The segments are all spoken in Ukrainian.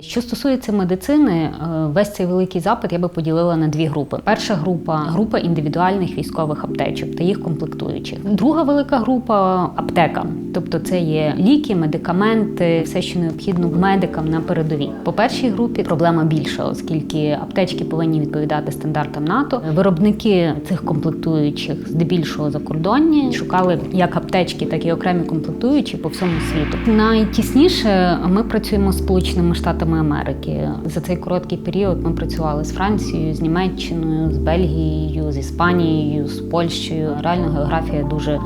Що стосується медицини, е, весь цей великий запит я би поділила на дві групи. Перша група група індивідуальних військових аптечок та їх комплектуючих. Друга велика група аптека, тобто це є ліки, медикаменти, все, що необхідно медикам на передовій. По першій групі проблема більша, оскільки аптечки повинні відповідати стандартам НАТО. Виробники цих комплектуючих здебільшого закордонні шукали як аптечки, так і окремі комплектуючі по всьому світу. Найтісніше ми працюємо з Сполученими Штатами Америки. За цей короткий період ми працювали з Францією, з Німеччиною, з Бельгією, з Іспанією, з Польщею. Реально географія дуже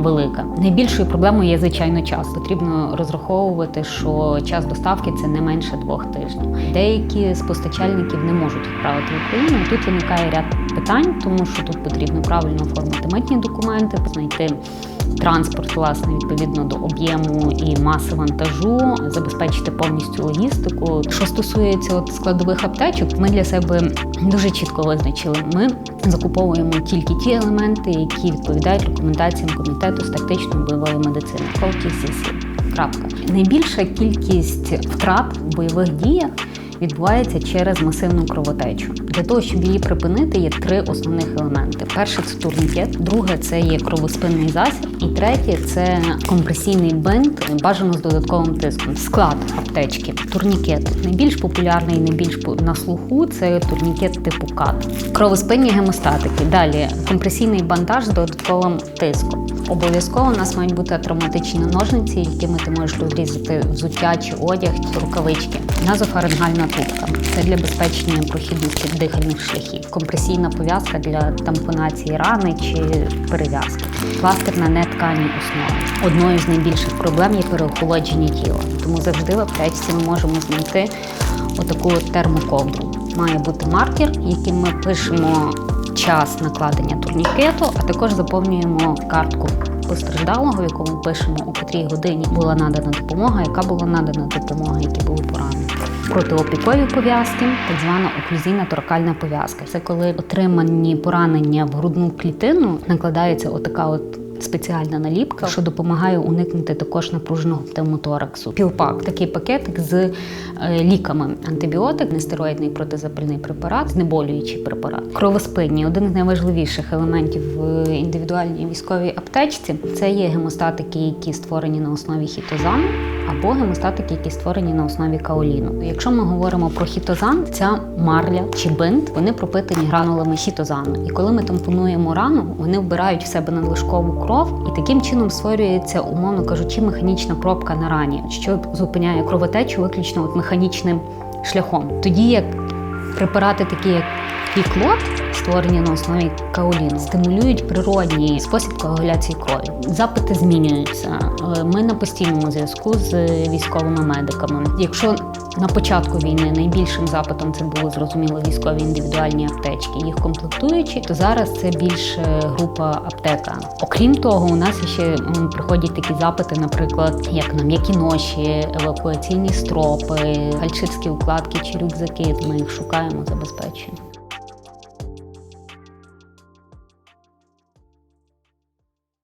велика. Найбільшою проблемою є звичайно час. Потрібно розраховувати, що час доставки це не менше двох тижнів. Деякі з постачальників не можуть відправити в Україну. Тут виникає ряд питань, тому що тут потрібно правильно оформити митні документи, знайти. Транспорт, власне, відповідно до об'єму і маси вантажу, забезпечити повністю логістику. Що стосується от складових аптечок, ми для себе дуже чітко визначили. Ми закуповуємо тільки ті елементи, які відповідають рекомендаціям комітету з тактичної бойової медицини. COTCC. Крапка. Найбільша кількість втрат в бойових діях відбувається через масивну кровотечу. Для того, щоб її припинити, є три основних елементи: перше це турнікет, друге це є кровоспинний засіб, і третє це компресійний бинт, бажано з додатковим тиском. Склад аптечки. Турнікет найбільш популярний, найбільш на слуху це турнікет типу КАТ. Кровоспинні гемостатики. Далі компресійний бандаж з додатковим тиском. Обов'язково у нас мають бути травматичні ножниці, якими ти можеш розрізати взуття чи одяг, чи рукавички. Назофарингальна трубка це для забезпечення прохідності дихальних шляхів. Компресійна пов'язка для тампонації рани чи перев'язки. Пластир на нетканій основі. Одною з найбільших проблем є переохолодження тіла. Тому завжди в аптечці ми можемо знайти отаку от термоковдру. Має бути маркер, яким ми пишемо час накладення турнікету, а також заповнюємо картку постраждалого, якому пишемо, у котрій годині була надана допомога, яка була надана допомога, які були поранені. Протиопікові пов'язки, так звана оклюзійна торакальна пов'язка. Це коли отримані поранення в грудну клітину накладається отака от. Спеціальна наліпка, що допомагає уникнути також напруженого пневмотораксу. Пілпак такий пакетик з е, ліками: антибіотик, нестероїдний протизапальний препарат, знеболюючий препарат. Кровоспинні один з найважливіших елементів в індивідуальній військовій аптечці це є гемостатики, які створені на основі хітозану, або гемостатики, які створені на основі каоліну. Якщо ми говоримо про хітозан, ця марля чи бинт, вони пропитані гранулами хітозану. І коли ми тампонуємо рану, вони вбирають в себе надлишкову кров, і таким чином створюється, умовно кажучи, механічна пробка на рані, що зупиняє кровотечу виключно от механічним шляхом. Тоді як препарати, такі як Піклот, створені на основі каоліну, стимулюють природній спосіб коагуляції крові. Запити змінюються. Е, Ми на постійному зв'язку з військовими медиками. Якщо на початку війни найбільшим запитом це було зрозуміло військові індивідуальні аптечки, їх комплектуючі, то зараз це більше група аптека. Окрім того, у нас ще приходять такі запити, наприклад, як на м'які ноші, евакуаційні стропи, фальшивські укладки чи рюкзаки. Ми їх шукаємо, забезпечуємо.